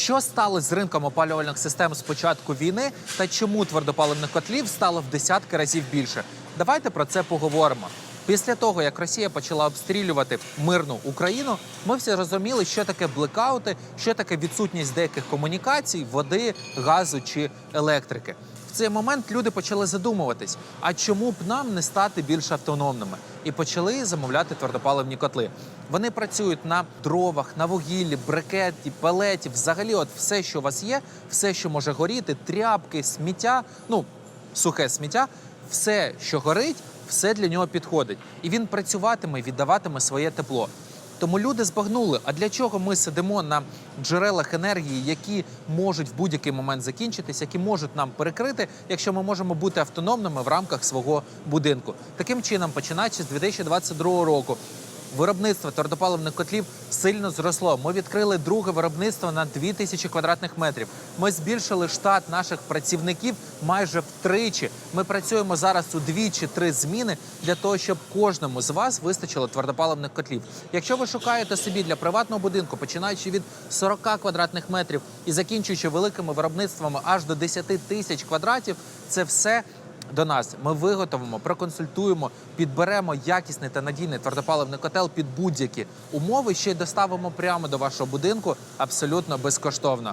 Що стало з ринком опалювальних систем з початку війни та чому твердопаливних котлів стало в десятки разів більше? Давайте про це поговоримо. Після того, як Росія почала обстрілювати мирну Україну, ми всі розуміли, що таке блекаути, що таке відсутність деяких комунікацій, води, газу чи електрики. В цей момент люди почали задумуватись: а чому б нам не стати більш автономними? І почали замовляти твердопаливні котли. Вони працюють на дровах, на вугіллі, брикеті, пелеті, взагалі, от все, що у вас є, все, що може горіти, тряпки, сміття, ну сухе сміття, все, що горить, все для нього підходить. І він працюватиме, віддаватиме своє тепло. Тому люди збагнули, а для чого ми сидимо на джерелах енергії, які можуть в будь-який момент закінчитись, які можуть нам перекрити, якщо ми можемо бути автономними в рамках свого будинку. Таким чином, починаючи з 2022 року, Виробництво твердопаливних котлів сильно зросло. Ми відкрили друге виробництво на 2000 квадратних метрів. Ми збільшили штат наших працівників майже втричі. Ми працюємо зараз у дві чи три зміни для того, щоб кожному з вас вистачило твердопаливних котлів. Якщо ви шукаєте собі для приватного будинку, починаючи від 40 квадратних метрів і закінчуючи великими виробництвами аж до 10 тисяч квадратів, це все до нас. Ми виготовимо, проконсультуємо, підберемо якісний та надійний твердопаливний котел під будь-які умови. Ще й доставимо прямо до вашого будинку абсолютно безкоштовно.